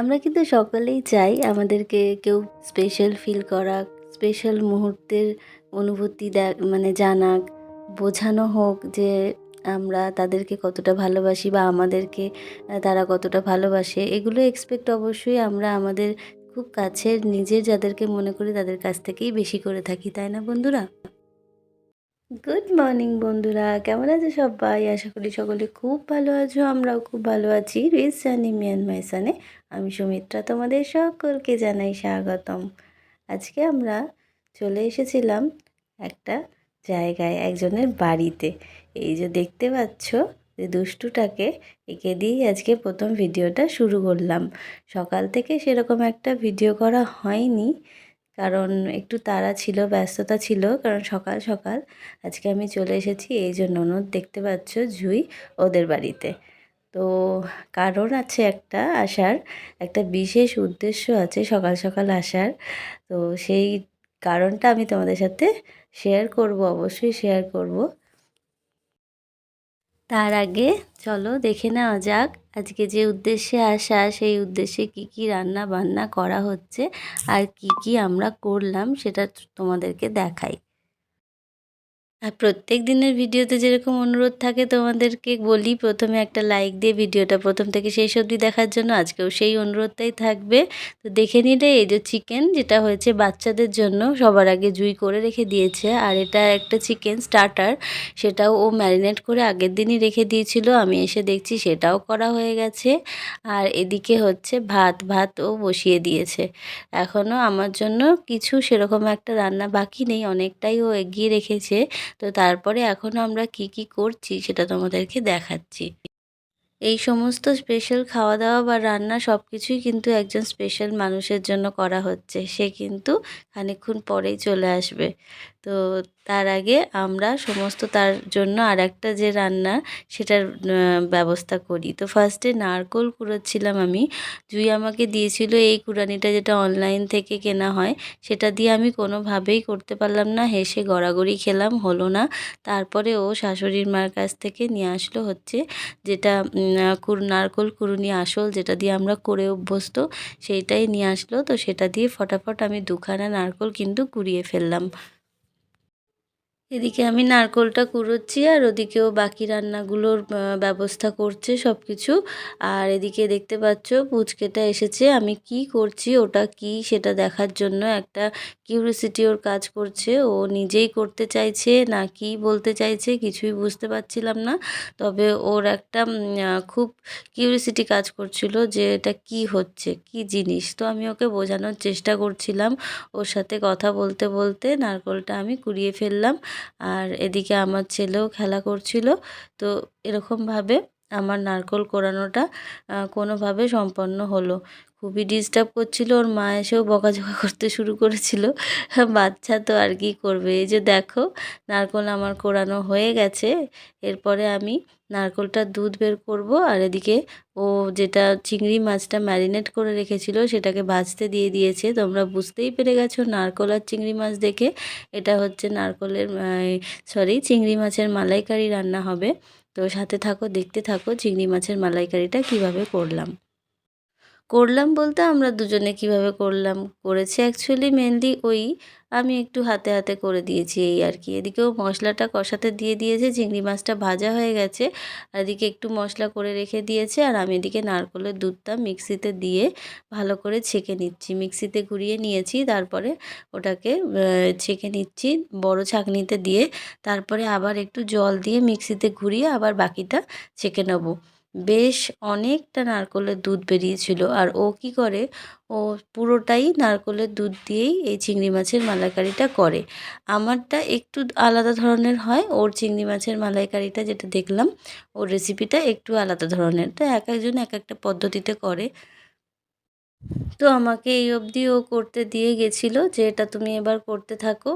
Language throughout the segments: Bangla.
আমরা কিন্তু সকলেই চাই আমাদেরকে কেউ স্পেশাল ফিল করাক স্পেশাল মুহূর্তের অনুভূতি দেখ মানে জানাক, বোঝানো হোক যে আমরা তাদেরকে কতটা ভালোবাসি বা আমাদেরকে তারা কতটা ভালোবাসে। এগুলো এক্সপেক্ট অবশ্যই আমরা আমাদের খুব কাছের নিজের যাদেরকে মনে করি তাদের কাছ থেকেই বেশি করে থাকি, তাই না বন্ধুরা? গুড মর্নিং বন্ধুরা। কেমন আছো সবাই? আশা করি সকলে খুব ভালো আছো, আমরাও খুব ভালো আছি। রিস জানি মিয়ান মাইসানে আমি সুমিত্রা তোমাদের সকলকে জানাই স্বাগতম। আজকে আমরা চলে এসেছিলাম একটা জায়গায়, একজনের বাড়িতে। এই যে দেখতে পাচ্ছ, যে দুষ্টুটাকে একে দিয়েই আজকে প্রথম ভিডিওটা শুরু করলাম। সকাল থেকে সেরকম একটা ভিডিও করা হয়নি। কারণ একটু তাড়া ছিল, ব্যস্ততা ছিল, কারণ সকাল সকাল। আজকে আমি চলে এসেছি, এই জন্য ননদ, দেখতে পাচ্ছ জুই ওদের বাড়িতে। তো কারণ আছে একটা আসার, একটা বিশেষ উদ্দেশ্য আছে সকাল সকাল আসার। তো সেই কারণটা আমি তোমাদের সাথে শেয়ার করব, অবশ্যই শেয়ার করব। তার আগে চলো দেখে নেওয়া যাক আজকে যে উদ্দেশ্যে আসা, সেই উদ্দেশ্যে কি কি রান্না বান্না করা হচ্ছে আর কি কি আমরা করলাম সেটা তোমাদেরকে দেখাই। আর প্রত্যেক দিনের ভিডিওতে যেরকম অনুরোধ থাকে তোমাদেরকে বলি, প্রথমে একটা লাইক দিয়ে ভিডিওটা প্রথম থেকে সেই অবধি দেখার জন্য আজকেও সেই অনুরোধটাই থাকবে। তো দেখে নিলে এই যে চিকেন যেটা হয়েছে বাচ্চাদের জন্য সবার আগে জুই করে রেখে দিয়েছে। আর এটা একটা চিকেন স্টার্টার সেটাও ও ম্যারিনেট করে আগের দিনই রেখে দিয়েছিল। আমি এসে দেখছি সেটাও করা হয়ে গেছে। আর এদিকে হচ্ছে ভাত ভাত ও বসিয়ে দিয়েছে। এখনও আমার জন্য কিছু সেরকম একটা রান্না বাকি নেই, অনেকটাই ও এগিয়ে রেখেছে। তো তারপরে এখন আমরা কি কি করছি সেটা তোমাদেরকে দেখাচ্ছি। এই সমস্ত স্পেশাল খাওয়া দাওয়া বা রান্না সব কিছুই কিন্তু একজন স্পেশাল মানুষের জন্য করা হচ্ছে। সে কিন্তু খানিক্ষণ পরেই চলে আসবে। তো তার আগে আমরা সমস্ত তার জন্য আর একটা যে রান্না, সেটার ব্যবস্থা করি। তো ফার্স্টে নারকোল কুড়োচ্ছিলাম আমি। জুই আমাকে দিয়েছিল এই কুড়ানিটা যেটা অনলাইন থেকে কেনা হয়, সেটা দিয়ে আমি কোনোভাবেই করতে পারলাম না। হেসে গড়াগড়ি খেলাম, হলো না। তারপরে ও শাশুড়ির মার কাছ থেকে নিয়ে আসলো হচ্ছে যেটা নারকোল কুড়ুনি আসল যেটা দিয়ে আমরা করে অভ্যস্ত, সেইটাই নিয়ে আসলো। তো সেটা দিয়ে ফটাফট আমি দুখানা নারকোল কিন্তু কুড়িয়ে ফেললাম। এদিকে আমি নারকোলটা কুড়োচ্ছি আর ওদিকেও বাকি রান্নাগুলোর ব্যবস্থা করছে সব কিছু আর এদিকে দেখতে পাচ্ছ পুচকেটা এসেছে। আমি কি করছি, ওটা কি সেটা দেখার জন্য একটা কিউরিসিটি ওর কাজ করছে। ও নিজেই করতে চাইছে না কি বলতে চাইছে কিছুই বুঝতে পারছিলাম না। তবে ওর একটা খুব কিউরিসিটি কাজ করছিল যে এটা কি হচ্ছে, কি জিনিস। তো আমি ওকে বোঝানোর চেষ্টা করছিলাম। ওর সাথে কথা বলতে বলতে নারকোলটা আমি কুড়িয়ে ফেললাম। আর এদিকে আমার ছেলেও খেলা করছিল। তো এরকমভাবে আমার নারকোল কোরানোটা আহ, কোনোভাবে সম্পন্ন হলো। খুবই ডিস্টার্ব করছিল ওর মা এসেও বকাঝকা করতে শুরু করেছিল। বাচ্চা তো আর কি করবে? এই যে দেখো নারকোল আমার কোরানো হয়ে গেছে। এরপরে আমি নারকোলটার দুধ বের করব আর এদিকে ও যেটা চিংড়ি মাছটা ম্যারিনেট করে রেখেছিল সেটাকে ভাজতে দিয়ে দিয়েছে। তোমরা বুঝতেই পেরে গেছো নারকোল আর চিংড়ি মাছ দেখে। এটা হচ্ছে নারকোলের সরি চিংড়ি মাছের মালাইকারি রান্না হবে। তো সাথে থাকো দেখতে থাকো চিংড়ি মাছের মালাইকারিটা কীভাবে করলাম। করলাম বলতে আমরা দুজনে কীভাবে করলাম? করেছে অ্যাকচুয়ালি মেনলি ওই আমি একটু হাতে হাতে করে দিয়েছি এই আর কি। এদিকেও মশলাটা কষাতে দিয়ে দিয়েছে, চিংড়ি মাছটা ভাজা হয়ে গেছে, আর এদিকে একটু মশলা করে রেখে দিয়েছে, আর আমি এদিকে নারকলের দুধটা মিক্সিতে দিয়ে ভালো করে ছেঁকে নিচ্ছি। মিক্সিতে ঘুরিয়ে নিয়েছি, তারপরে ওটাকে ছেঁকে নিচ্ছি বড় ছাঁকনিতে দিয়ে, তারপরে আবার একটু জল দিয়ে মিক্সিতে ঘুরিয়ে আবার বাকিটা ছেঁকে নেব। বেশ অনেকটা নারকলের দুধ বেরিয়েছিল। আর ও কি করে? ও পুরোটাই নারকলের দুধ দিয়েই এই চিংড়ি মাছের মালাইকারিটা করে। আমারটা একটু আলাদা ধরনের হয়। ওর চিংড়ি মাছের মালাইকারিটা যেটা দেখলাম, ওর রেসিপিটা একটু আলাদা ধরনের। তো এক একজন এক একটা পদ্ধতিতে করে। তো আমাকে এই অবধি ও করতে দিয়ে গেছিল যে, এটা তুমি এবার করতে থাকো।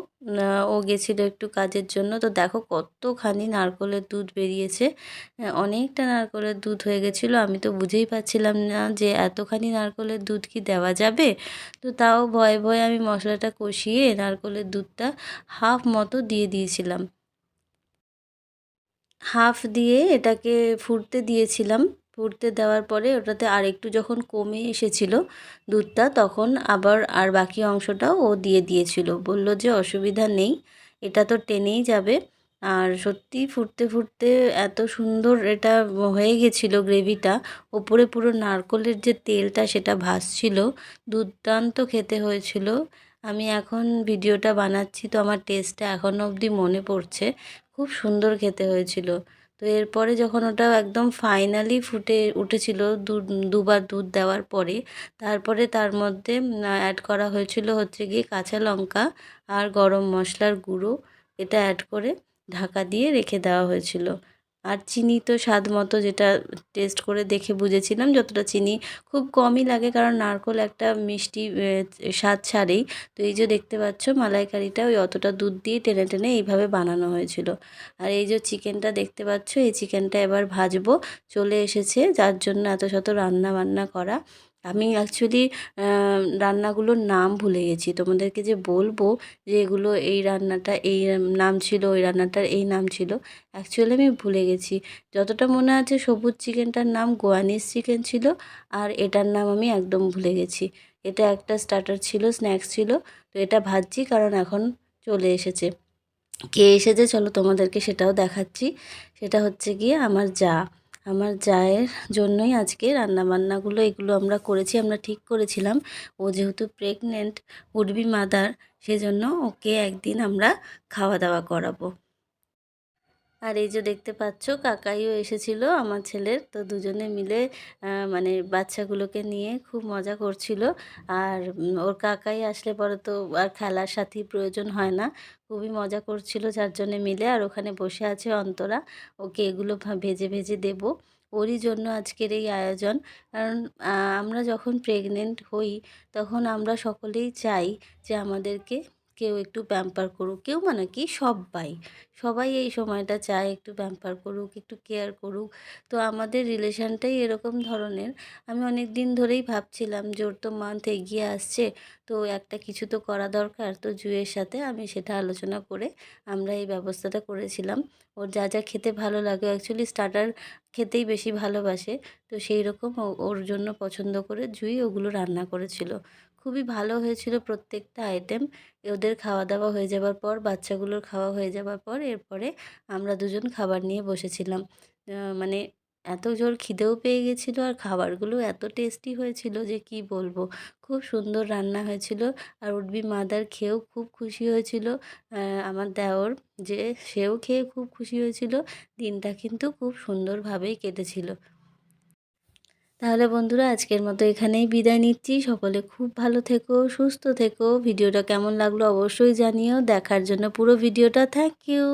ও গেছিল একটু কাজের জন্য। তো দেখো কতখানি নারকোলের দুধ বেরিয়েছে। অনেকটা নারকোলের দুধ হয়ে গেছিল। আমি তো বুঝেই পাচ্ছিলাম না যে, এতখানি নারকোলের দুধ কি দেওয়া যাবে? তো তাও ভয়ে ভয়ে আমি মশলাটা কষিয়ে নারকোলের দুধটা হাফ মতো দিয়ে দিয়েছিলাম। হাফ দিয়ে এটাকে ফুটতে দিয়েছিলাম। ফুটতে দেওয়ার পরে ওটাতে আর একটু যখন কমে এসেছিল দুধটা, তখন আবার আর বাকি অংশটাও ও দিয়ে দিয়েছিল। বলল যে অসুবিধা নেই, এটা তো টেনেই যাবে। আর সত্যি ফুটতে ফুটতে এত সুন্দর এটা হয়ে গেছিল গ্রেভিটা, ওপরে পুরো নারকলের যে তেলটা সেটা ভাসছিল, দুর্দান্ত খেতে হয়েছিল। আমি এখন ভিডিওটা বানাচ্ছি তো আমার টেস্টটা এখনও অবধি মনে পড়ছে। খুব সুন্দর খেতে হয়েছিল। তো এরপরে যখন ওটা একদম ফাইনালি ফুটে উঠেছিল দুবার দুধ দেওয়ার পরে, তারপরে তার মধ্যে অ্যাড করা হয়েছিল হচ্ছে গিয়ে কাঁচা লঙ্কা আর গরম মশলার গুঁড়ো। এটা অ্যাড করে ঢাকা দিয়ে রেখে দেওয়া হয়েছিল। আর চিনি তো স্বাদ মতো যেটা টেস্ট করে দেখে বুঝেছিলাম, যতটা চিনি খুব কমই লাগে কারণ নারকোল একটা মিষ্টি স্বাদ ছাড়েই। তো এই যে দেখতে পাচ্ছ মালাইকারিটা ওই অতটা দুধ দিয়ে টেনে টেনে এইভাবে বানানো হয়েছিল। আর এই যে চিকেনটা দেখতে পাচ্ছ, এই চিকেনটা এবার ভাজবো, চলে এসেছে, যার জন্য এত শত রান্না বান্না করা। আমি অ্যাকচুয়ালি রান্নাগুলোর নাম ভুলে গেছি। তোমাদেরকে যে বলব যে এগুলো এই রান্নাটা, এই নাম ছিল, ওই রান্নাটার এই নাম ছিল অ্যাকচুয়ালি আমি ভুলে গেছি। যতটা মনে আছে সবুজ চিকেনটার নাম গোয়ানিস চিকেন ছিল, আর এটার নাম আমি একদম ভুলে গেছি। এটা একটা স্টার্টার ছিল স্ন্যাক্স ছিল, তো এটা ভাজছি কারণ এখন চলে এসেছে। কে এসেছে চলো তোমাদেরকে সেটাও দেখাচ্ছি। সেটা হচ্ছে গিয়ে আমার যা। আমার জায়ের জন্যই আজকে রান্নাবান্নাগুলো, এগুলো আমরা করেছি, আমরা ঠিক করেছিলাম। ও যেহেতু প্রেগনেন্ট উডবি মাদার সেজন্য ওকে একদিন আমরা খাওয়া দাওয়া করাবো। আর এই যে দেখতে পাচ্ছ, কাকাইও এসেছিল, আমার ছেলের। তো দুজনে মিলে মানে বাচ্চাগুলোকে নিয়ে খুব মজা করছিল। আর ওর কাকাই আসলে পরে তো আর খেলার সাথী প্রয়োজন হয় না। খুবই মজা করছিল চারজনে মিলে। আর ওখানে বসে আছে অন্তরা। ওকে এগুলো ভেজে ভেজে দেবো। ওরই জন্য আজকের এই আয়োজন। কারণ আমরা যখন প্রেগনেন্ট হই, তখন আমরা সকলেই চাই যে আমাদেরকে কেউ একটু প্যাম্পার করুক, কেউ মানে কি সবাই সবাই এই সময়টা চায় একটু প্যাম্পার করুক, একটু কেয়ার করুক। তো আমাদের রিলেশানটাই এরকম ধরনের। আমি অনেক দিন ধরেই ভাবছিলাম যে ওর তো মান্থ এগিয়ে আসছে, তো একটা কিছু তো করা দরকার। তো জুয়ের সাথে আমি সেটা আলোচনা করে আমরা এই ব্যবস্থাটা করেছিলাম। ওর যা যা খেতে ভালো লাগে অ্যাকচুয়ালি স্টার্টার খেতেই বেশি ভালোবাসে। তো সেই রকম ওর জন্য পছন্দ করে জুই ওগুলো রান্না করেছিল। খুবই ভালো হয়েছিল প্রত্যেকটা আইটেম ওদের খাওয়া দাওয়া হয়ে যাবার পর, বাচ্চাগুলোর খাওয়া হয়ে যাবার পর, এরপরে আমরা দুজন খাবার নিয়ে বসেছিলাম। মানে এত জোর খিদেও পেয়ে গেছিল আর খাবারগুলো এত টেস্টি হয়েছিল যে কি বলব। খুব সুন্দর রান্না হয়েছিল আর উডবি মাদার খেয়েও খুব খুশি হয়েছিল। আমার দেওর যে সেও খেয়ে খুব খুশি হয়েছিল। দিনটা কিন্তু খুব সুন্দরভাবেই কেটেছিল। তাহলে বন্ধুরা, আজকের মতো এখানেই বিদায় নিচ্ছি। সকলে খুব ভালো থেকো, সুস্থ থেকো। ভিডিওটা কেমন লাগল অবশ্যই জানিও। দেখার জন্য পুরো ভিডিওটা থ্যাংক ইউ।